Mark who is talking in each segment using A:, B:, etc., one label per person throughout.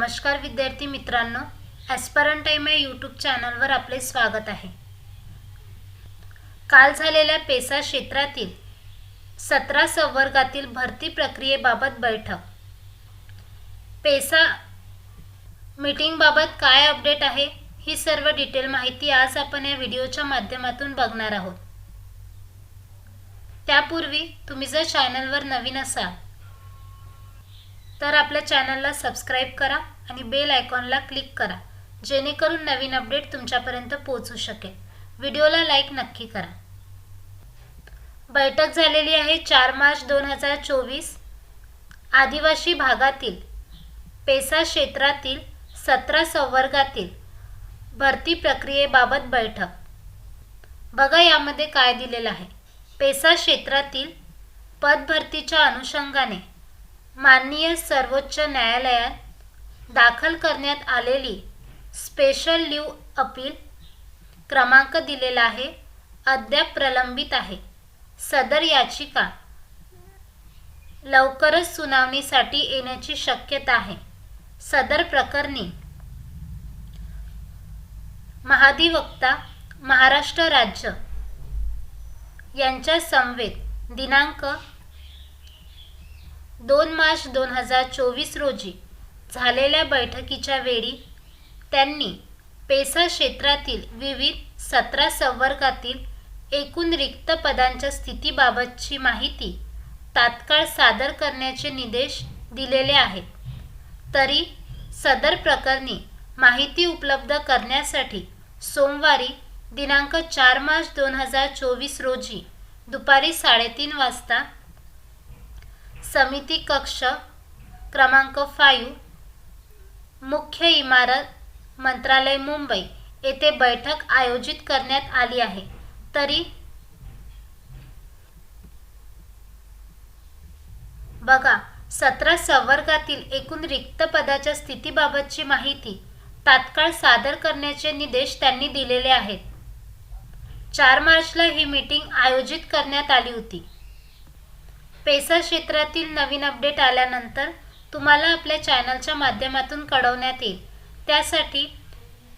A: नमस्कार विद्यार्थी मित्रांनो ॲस्परंट टाईम या यूट्यूब चॅनलवर आपले स्वागत आहे. काल झालेल्या पेसा क्षेत्रातील सतरा संवर्गातील भरती प्रक्रियेबाबत बैठक. पेसा मीटिंगबाबत काय अपडेट आहे ही सर्व डिटेल माहिती आज आपण या व्हिडिओच्या माध्यमातून बघणार आहोत. त्यापूर्वी तुम्ही जर चॅनलवर नवीन असाल तर आपल्या चॅनलला सबस्क्राईब करा आणि बेल आयकॉनला क्लिक करा जेणेकरून नवीन अपडेट तुमच्यापर्यंत पोहोचू शकेल. व्हिडिओला लाईक नक्की करा. बैठक झालेली आहे चार मार्च दोन हजार चोवीस. आदिवासी भागातील पेसा क्षेत्रातील सतरा संवर्गातील भरती प्रक्रियेबाबत बैठक. बघा यामध्ये काय दिलेलं आहे. पेसा क्षेत्रातील पदभरतीच्या अनुषंगाने माननीय सर्वोच्च न्यायालयात दाखल करण्यात आलेली स्पेशल लिव्ह अपील क्रमांक दिलेला आहे अद्याप प्रलंबित आहे. सदर याचिका लवकरच सुनावणीसाठी येण्याची शक्यता आहे. सदर प्रकरणी महाधिवक्ता महाराष्ट्र राज्य यांच्या समवेत दिनांक दोन मार्च दोन हजार चोवीस रोजी झालेल्या बैठकीच्या वेळी त्यांनी पेसा क्षेत्रातील विविध सतरा संवर्गातील एकूण रिक्त पदांच्या स्थितीबाबतची माहिती तात्काळ सादर करण्याचे निर्देश दिलेले आहेत. तरी सदर प्रकरणी माहिती उपलब्ध करण्यासाठी सोमवारी दिनांक चार मार्च दोन हजार चोवीस रोजी दुपारी साडेतीन वाजता समिती कक्ष क्रमांक फाईव्ह मुख्य इमारत मंत्रालय मुंबई येथे बैठक आयोजित करण्यात आली आहे. तरी बघा सतरा संवर्गातील एकूण रिक्त पदाच्या स्थितीबाबतची माहिती तात्काळ सादर करण्याचे निर्देश त्यांनी दिलेले आहेत. चार मार्चला ही मीटिंग आयोजित करण्यात आली होती. पेसा क्षेत्रातील नवीन अपडेट आल्यानंतर तुम्हाला आपल्या चॅनलच्या माध्यमातून कळवण्यात येईल. त्यासाठी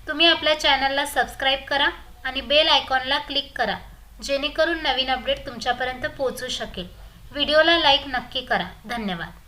A: तुम्ही आपल्या चॅनलला सबस्क्राईब करा आणि बेल आयकॉनला क्लिक करा जेणेकरून नवीन अपडेट तुमच्यापर्यंत पोहोचू शकेल. व्हिडिओला लाईक नक्की करा. धन्यवाद.